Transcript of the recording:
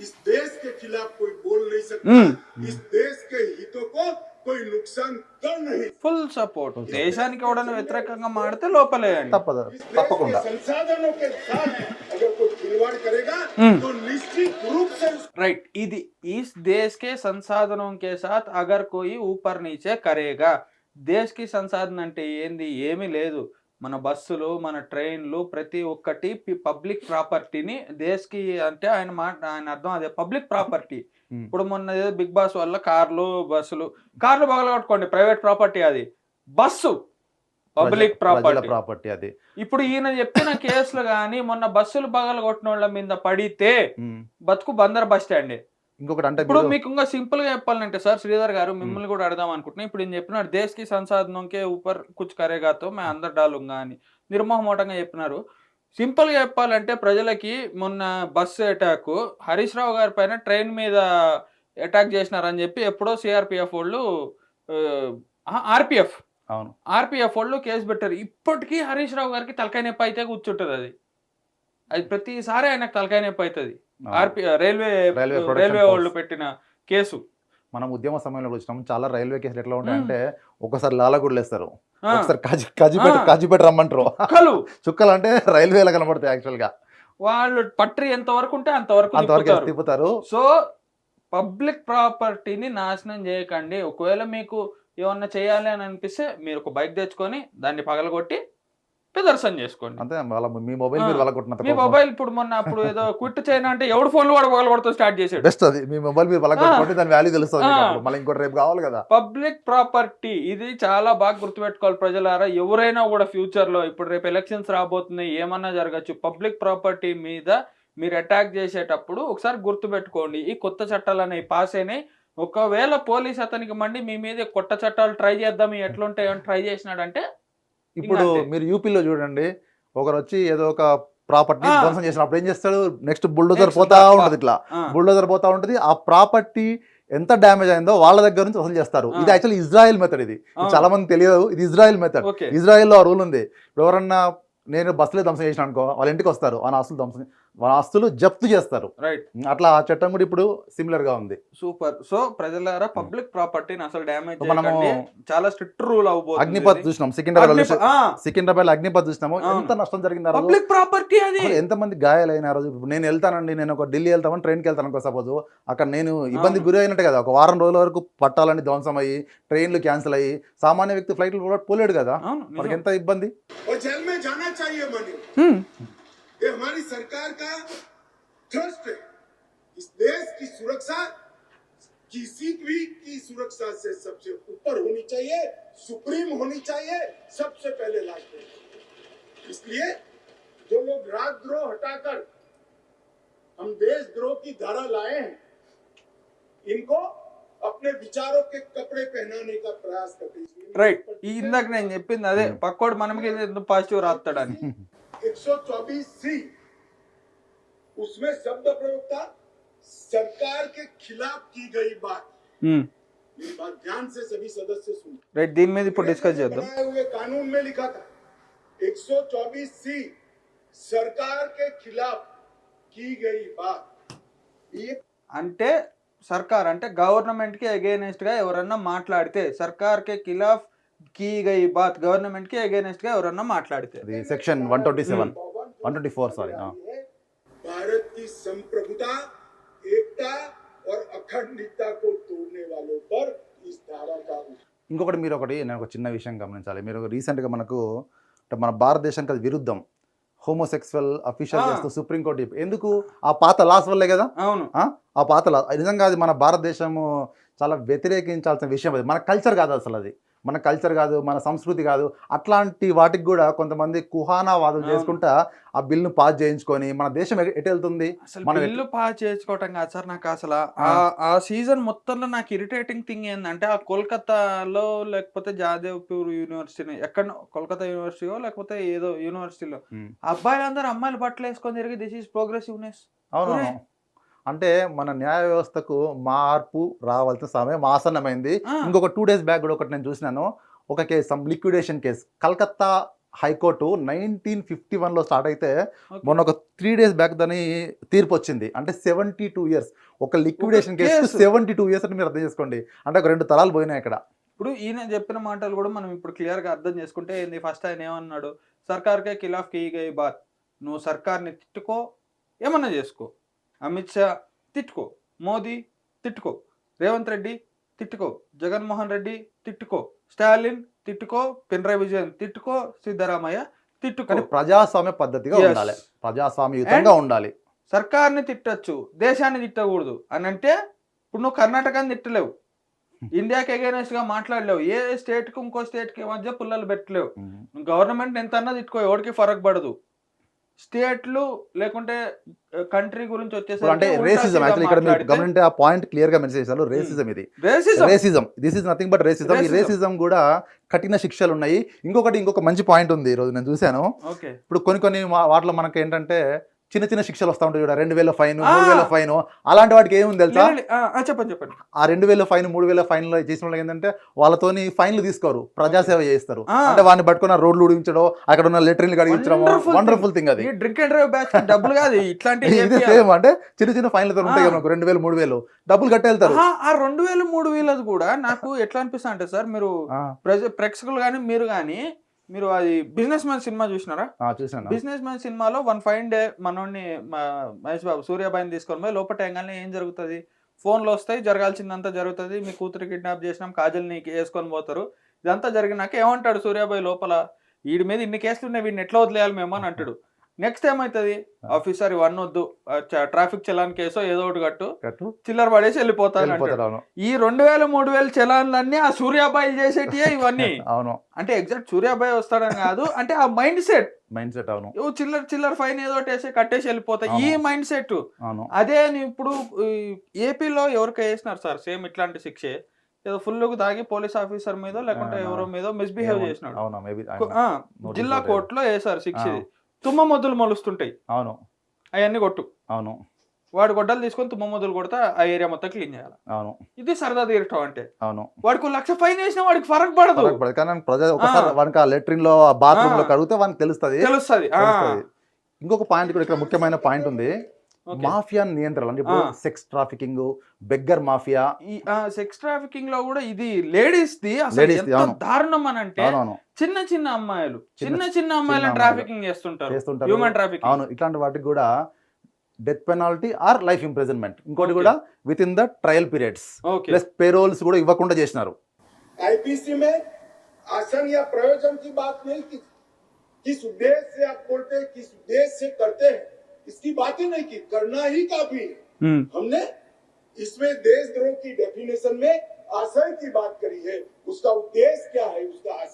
इस देश के खिलाफ कोई बोल नहीं सकता हम्म। इस देश के हितों को कोई नुकसान कर नहीं ఫుల్ సపోర్ట్ దేశానికి ఎవడన్నా వ్యతిరేకంగా మాడితే లోపలేయండి తప్పదు इस देश తప్పకుండా के संसाधनों के साथ अगर कोई खिलवाड़ करेगा हम्म। तो निश्चित रूप से उस రైట్ ఇది इस देश के संसाधनों के साथ अगर कोई ऊपर नीचे करेगा దేశ్ కి సంసాధన అంటే ఏంది ఏమీ లేదు మన బస్సులు మన ట్రైన్లు ప్రతి ఒక్కటి పబ్లిక్ ప్రాపర్టీని దేశ్కి అంటే ఆయన మాట ఆయన అర్థం అదే పబ్లిక్ ప్రాపర్టీ. ఇప్పుడు మొన్న ఏదో బిగ్ బాస్ వల్ల కార్లు బస్సులు కార్లు పగలగొట్టుకోండి ప్రైవేట్ ప్రాపర్టీ అది. Bus public property. ప్రాపర్టీ అది. ఇప్పుడు ఈయన చెప్పిన కేసులు కానీ మొన్న బస్సులు పగలగొట్టిన వాళ్ళ మీద పడితే. బతుకు బందర్ బస్ స్టాండ్. ఇంకొకటి అంటే ఇప్పుడు మీకు ఇంకా సింపుల్గా చెప్పాలంటే సార్ శ్రీధర్ గారు మిమ్మల్ని కూడా అడదాం అనుకుంటున్నా. ఇప్పుడు నేను చెప్పినాడు దేశ్కి సంసాధనంకే ఊపర్ కుచ్ కరేగాతో మే అందరు డాలుంగా అని. నిర్మోహమోటంగా చెప్పినారు. సింపుల్గా చెప్పాలంటే ప్రజలకి మొన్న బస్సు అటాక్ హరీష్ రావు గారి పైన ట్రైన్ మీద అటాక్ చేసినారని చెప్పి ఎప్పుడో సిఆర్పిఎఫ్ వాళ్ళు ఆర్పిఎఫ్. అవును. ఆర్పిఎఫ్ వాళ్ళు కేసు పెట్టారు. ఇప్పటికీ హరీష్ రావు గారికి తలకాయ నొప్పి అయితే కూర్చుంటుంది అది. అది ప్రతిసారి ఆయనకు తలకాయ నొప్పి అవుతుంది. RP railway railway. వాళ్ళు పెట్టిన కేసు. మనం ఉద్యమ సమయంలో వచ్చినాం. చాలా రైల్వే కేసులు ఎట్లా ఉంటాయంటే ఒకసారి లాలగూడలు వేస్తారు ఒకసారి కాజీ కాజీపేట రమ్మంటారు. చుక్కలు. అంటే రైల్వేలో కనబడతాయి వాళ్ళు పట్రి ఎంత వరకు ఉంటే అంతవరకు అంతవరకు. తిప్పుతారు. సో పబ్లిక్ ప్రాపర్టీని నాశనం చేయకండి. ఒకవేళ మీకు ఏమన్నా చేయాలి అని అనిపిస్తే మీరు ఒక బైక్ తెచ్చుకొని దాన్ని పగలగొట్టి ప్రదర్శన చేసుకోండి. అంతే వాళ్ళ మీ మొబైల్ మీరు ఆ. వాళ్ళ మీ మొబైల్ ఇప్పుడు మొన్న అప్పుడు ఏదో క్విట్ చేయను అంటే ఎవడు ఫోన్లు కూడా పగలగొడుతూ స్టార్ట్ చేసాడు బెస్ట్ అది. మీ మొబైల్ మీరు వాళ్ళ కొట్టి దాని వాల్యూ తెలుస్తుంది. మళ్ళీ ఇంకోటి రేపు కావాలి కదా. పబ్లిక్ ప్రాపర్టీ ఇది చాలా బాగా గుర్తుపెట్టుకోవాలి ప్రజలారా. ఎవరైనా కూడా ఫ్యూచర్లో ఇప్పుడు రేపు ఎలక్షన్స్ రాబోతున్నాయి ఏమన్నా జరగచ్చు పబ్లిక్ ప్రాపర్టీ మీద మీరు అటాక్ చేసేటప్పుడు ఒకసారి గుర్తుపెట్టుకోండి. ఈ కొత్త చట్టాలు అనేవి పాస్ అయినాయి. ఒకవేళ పోలీస్ అతనికి మండి మీ మీద కొత్త చట్టాలు ట్రై చేద్దాం ఇవి ఎట్లుంటాయని ట్రై చేసినాడంటే ఇప్పుడు. మీరు యూపీలో చూడండి ఒకరు వచ్చి ఏదో ఒక ప్రాపర్టీ ఆ. ధ్వంసం చేసినప్పుడు ఏం చేస్తాడు నెక్స్ట్ బుల్డోజర్ పోతా. ఉంటది ఇట్లా ఆ, బుల్డోజర్ పోతా ఉంటది ఆ ప్రాపర్టీ ఎంత డ్యామేజ్ అయిందో వాళ్ళ దగ్గర నుంచి వసూలు చేస్తారు ఆ. ఇది యాక్చువల్లీ ఇజ్రాయెల్ మెథడ్ ఇది. చాలా మంది తెలియదు ఇది ఇజ్రాయెల్ మెథడ్ ఇజ్రాయెల్లో ఆ రూల్ ఉంది ఎవరన్నా నేను బస్సులో ధ్వంసం చేసిన అనుకో వాళ్ళ ఇంటికి వస్తారు వాళ్ళ ఆస్తులు ధ్వంసం ఆస్తులు జప్తు చేస్తారు. రైట్ అట్లా ఆ చట్టం కూడా ఇప్పుడు సిమిలర్గా ఉంది. సూపర్ సో ప్రజలారా పబ్లిక్ ప్రాపర్టీని అసలు డ్యామేజ్ మనము చేయకండి. చాలా స్ట్రిక్ట్ రూల్ అగ్నిపత్ అవబోతుంది చూసినాం. సికింద్రాబాద్ సికింద్రాబాద్ అగ్నిపత్ చూసినాము. ఎంత నష్టం జరిగింది పబ్లిక్ ప్రాపర్టీ అది. అసలు ఎంతమంది గాయాలైన రోజు? నేను వెళ్తానండి. నేను ఒక ఢిల్లీ వెళ్తామని ట్రైన్కి వెళ్తాను అనుకో సపోజ్. అక్కడ నేను ఇబ్బంది. గురి అయినట్టే కదా. ఒక వారం రోజుల వరకు పట్టాలని ధ్వంసం అయ్యి ట్రైన్లు క్యాన్సిల్ అయ్యి సామాన్య వ్యక్తి ఫ్లైట్లు పోలేడు కదా. మనకి. ఎంత ఇబ్బంది? और जेल में जाना चाहिए मनी హ్మ్. ये हमारी सरकार का ट्रस्ट है इस देश की सुरक्षा किसी भी की सुरक्षा से सबसे ऊपर होनी चाहिए सुप्रीम होनी चाहिए सबसे पहले लास्ट में इसलिए जो लोग राजद्रोह हटाकर हम देशद्रोह की धारा लाए हैं इनको अपने विचारों के कपड़े पहनाने का प्रयास करते हैं రైట్ ఈ ఇందాక నేను చెప్పింది అదే పక్కోడు మనకి ఎందుకు పాజిటివ్ రాస్తాడని 124 सी उसमें शब्द प्रयोग था सरकार के खिलाफ की गई बात ये बात ध्यान से सभी सदस्य सुन రైట్ దీని మీద ఇప్పుడు డిస్కస్ చేద్దాం बनाए हुए कानून में लिखा था 124 सी सरकार के खिलाफ की गई बात ये అంటే సర్కార్ అంటే గవర్నమెంట్ కి అగేనెస్ట్ గా ఎవరన్నా మాట్లాడితే సర్కార్ కే ఖిలాఫ్ కీ గయి బాత్ గవర్నమెంట్ కి అగేనెస్ట్ గా ఎవరన్నా మాట్లాడితే అది section one twenty seven one twenty four sorry Bharat की संप्रभुता एकता और अखंडता को तोड़ने वालों पर इस धारा का ఇంకొకటి మీరు ఒకటి నేను ఒక చిన్న విషయం గమనించాలి మీరు రీసెంట్గా మనకు అంటే మన భారతదేశానికి అది విరుద్ధం హోమోసెక్సువల్ అఫీషియల్ ఆ. చేస్తూ సుప్రీంకోర్టు చెప్పి- ఎందుకు ఆ పాత లాస్ వల్లే కదా అవును ఆ? ఆ పాత లా నిజంగా అది మన భారతదేశము చాలా వ్యతిరేకించాల్సిన విషయం అది మన కల్చర్ కాదు అసలు అది మన కల్చర్ కాదు మన సంస్కృతి కాదు అట్లాంటి వాటికి కూడా కొంతమంది కుహానా వాదం అవును. చేసుకుంటా ఆ బిల్ను పాస్ చేయించుకొని మన దేశం ఎటు వెళ్తుంది మనం బిల్లు పాస్ చేసుకోవటం కాదు సార్ నాకు అసలు ఆ. సీజన్ మొత్తంలో నాకు ఇరిటేటింగ్ థింగ్ ఏంటంటే ఆ కోల్కతాలో లేకపోతే జాదేవ్పూర్ యూనివర్సిటీ ఎక్కడ కోల్కతా యూనివర్సిటీయో లేకపోతే ఏదో యూనివర్సిటీలో. అబ్బాయిలందరూ అమ్మాయిలు బట్టలు వేసుకొని తిరిగి దిస్ ఈస్ ప్రోగ్రెసివ్నెస్ అవును. అంటే మన న్యాయ వ్యవస్థకు మార్పు రావాల్సిన సమయం ఆసన్నమైంది. ఇంకొక టూ డేస్ బ్యాక్ కూడా ఒకటి నేను చూసినాను. ఒక case some liquidation case Calcutta high court nineteen fifty వన్లో స్టార్ట్ అయితే. మొన్న ఒక త్రీ డేస్ బ్యాక్ దాని తీర్పు వచ్చింది. అంటే సెవెంటీ టూ ఇయర్స్ ఒక liquidation case. Seventy two years అని మీరు అర్థం చేసుకోండి. అంటే ఒక రెండు తరాలు పోయినాయి ఇక్కడ ఇప్పుడు ఈయన చెప్పిన మాటలు కూడా మనం ఇప్పుడు క్లియర్గా అర్థం చేసుకుంటే ఏంది? ఫస్ట్ ఆయన ఏమన్నాడు? సర్కార్కే ఖిలాఫ్ కీ గై బాత్. నువ్వు సర్కార్ని తిట్టుకో ఏమన్నా చేసుకో. అమిత్ షా తిట్టుకో మోదీ తిట్టుకో రేవంత్ రెడ్డి తిట్టుకో జగన్మోహన్ రెడ్డి తిట్టుకో స్టాలిన్ తిట్టుకో పినరాయి విజయన్ తిట్టుకో సిద్ధరామయ్య తిట్టుకో. ప్రజాస్వామ్య పద్ధతిగా. ఉండాలి. ప్రజాస్వామ్యయుతంగా ఉండాలి. సర్కార్ని తిట్టచ్చు దేశాన్ని తిట్టకూడదు అని అంటే ఇప్పుడు నువ్వు కర్ణాటకని తిట్టలేవు. ఇండియాకి అగేనెస్ట్గా మాట్లాడలేవు. ఏ స్టేట్కి ఇంకో స్టేట్కి మధ్య పుల్లలు పెట్టలేవు. గవర్నమెంట్ ఎంత అన్నా తిట్టుకో ఎవరికి ఫరక్ పడదు. స్టేట్లు లేకుంటే కంట్రీ గురించి ఇప్పుడు అంటే రేసిజం యాక్చువల్లీ ఇక్కడ మీరు గమనింటే ఆ పాయింట్ క్లియర్గా మెన్షన్ చేశారు. రేసిజం ఇది. Racism this is nothing but racism ఈ. రేసిజం కూడా కఠిన శిక్షలు ఉన్నాయి. ఇంకొకటి ఇంకొక మంచి పాయింట్ ఉంది ఈ రోజు నేను చూశాను. ఇప్పుడు కొన్ని కొన్ని వాటిలో మనకి ఏంటంటే చిన్న చిన్న శిక్షలు వస్తూ ఉంటాయి చూడ రెండు వేల ఫైన్. మూడు వేల ఫైన్ అలాంటి వాటికి ఏముంది తెలుసా? చెప్పండి చెప్పండి. ఆ రెండు వేల ఫైన్ మూడు వేల ఫైన్ చేసిన వాళ్ళకి ఏంటంటే వాళ్ళతోని ఫైన్లు తీసుకోరు ప్రజాసేవ చేస్తారు. అంటే వాడిని పట్టుకున్న రోడ్లు ఉడిగించడం అక్కడ ఉన్న లెటరీలు కడిగించడం వండర్ఫుల్ థింగ్ అది. డ్రింక్ అండ్ డ్రైవ్ బ్యాచ్ డబ్బులు కాదు ఇట్లాంటి ఇది సేమ్ అంటే చిన్న చిన్న ఫైన్లతో ఉంటాయి కదా మనకు రెండు వేలు మూడు వేలు. డబ్బులు కట్టేళ్తారు. ఆ రెండు వేలు మూడు వేలది కూడా నాకు ఎట్లా అనిపిస్తుంది అంటే సార్ మీరు ప్రేక్షకులు కానీ మీరు కానీ మీరు అది బిజినెస్ మ్యాన్ సినిమా చూసినారా? చూసాను బిజినెస్ మ్యాన్ సినిమాలో వన్ ఫైన్ డే మనోడిని మహేష్ బాబు సూర్యాబాయిని తీసుకొని పోయి లోపల టైంగానే ఏం జరుగుతుంది? ఫోన్లు వస్తాయి జరగాల్సిందంతా జరుగుతుంది. మీ కూతురు కిడ్నాప్ చేసినాం కాజల్ని వేసుకొని పోతారు. ఇదంతా జరిగినాక ఏమంటాడు సూర్యాబాయి లోపల? వీడి మీద ఇన్ని కేసులు ఉన్నాయి వీడిని ఎట్లా వదిలేయాలి మేము అని అంటాడు. నెక్స్ట్ ఏమవుతుంది ఆఫీసర్ ఇవన్నీ వద్దు ట్రాఫిక్ చలాన్ కేసో ఏదో ఒకటి కట్టు. కట్టు. చిల్లర పడేసి వెళ్ళిపోతాను ఈ రెండు వేల మూడు వేల చలాన్లన్నీ ఆ సూర్యాబాయిలు చేసేటియే ఇవన్నీ. అవును. అంటే ఎగ్జాక్ట్ సూర్యాబాయి వస్తాడని కాదు. అంటే ఆ మైండ్ సెట్ మైండ్ సెట్ అవును. చిల్లర చిల్లర ఫైన్ ఏదో వేసి కట్టేసి వెళ్ళిపోతాయి. ఈ. మైండ్ సెట్ అవును. అదే ఇప్పుడు ఏపీలో ఎవరికి వేసినారు సార్ సేమ్ ఇట్లాంటి శిక్షే. ఏదో ఫుల్ తాగి పోలీస్ ఆఫీసర్ మీద లేకుంటే ఎవరో మీద మిస్బిహేవ్ చేసినాడు. జిల్లా. కోర్టులో వేసారు శిక్ష. తుమ్మ మొద్దులు మొలుస్తుంటాయి. అవును. అవన్నీ కొట్టు. అవును. వాడు గొడ్డలు తీసుకొని తుమ్మ మొద్దులు కొడతా ఆ ఏరియా మొత్తం క్లీన్ చేయాలి. అవును. ఇది సరదా తీరటం అంటే. అవును. వాడికి లక్ష ఫైన్ వేసినా వాడికి ఫరక్ పడదు. కానీ ప్రజ ఒకసారి ఆ. లెట్రిన్లో బాత్రూమ్లో. కడిగితే వానికి తెలుస్తుంది. తెలుస్తుంది. ఇంకొక పాయింట్ కూడా ఇక్కడ ముఖ్యమైన పాయింట్ ఉంది. మాఫియా నియంత్రణ అంటే ఇప్పుడు ఆ. సెక్స్ ట్రాఫికింగ్ బెగ్గర్ మాఫియా ఈ సెక్స్ ట్రాఫికింగ్ లో కూడా ఇది లేడీస్ ది అసలు Ladies ది, ఎంత అవును. దారుణం అని అంటే అవునవును చిన్న చిన్న అమ్మాయిలు చిన్న- చిన్న చిన్న అమ్మాయిలను అమ్మాయిలు. ట్రాఫికింగ్ చేస్తుంటారు చేస్తుంటారు హ్యూమన్ ట్రాఫికింగ్ అవును ఇట్లాంటి వాటికి కూడా death penalty or life imprisonment ఇంకోటి Okay. కూడా with in the trial periods okay plus paroles కూడా ఇవ్వకుండా చేసినారు आईपीसी में आसन या प्रयोजन की बात नहीं की किस उद्देश्य से आप बोलते हैं किस उद्देश्य से करते हैं इसकी बात ही नहीं की करना ही काफ़ी है हमने इसमें देशद्रोह की डेफिनेशन में आशय की बात करी है। उसका उद्देश्य क्या है? उसका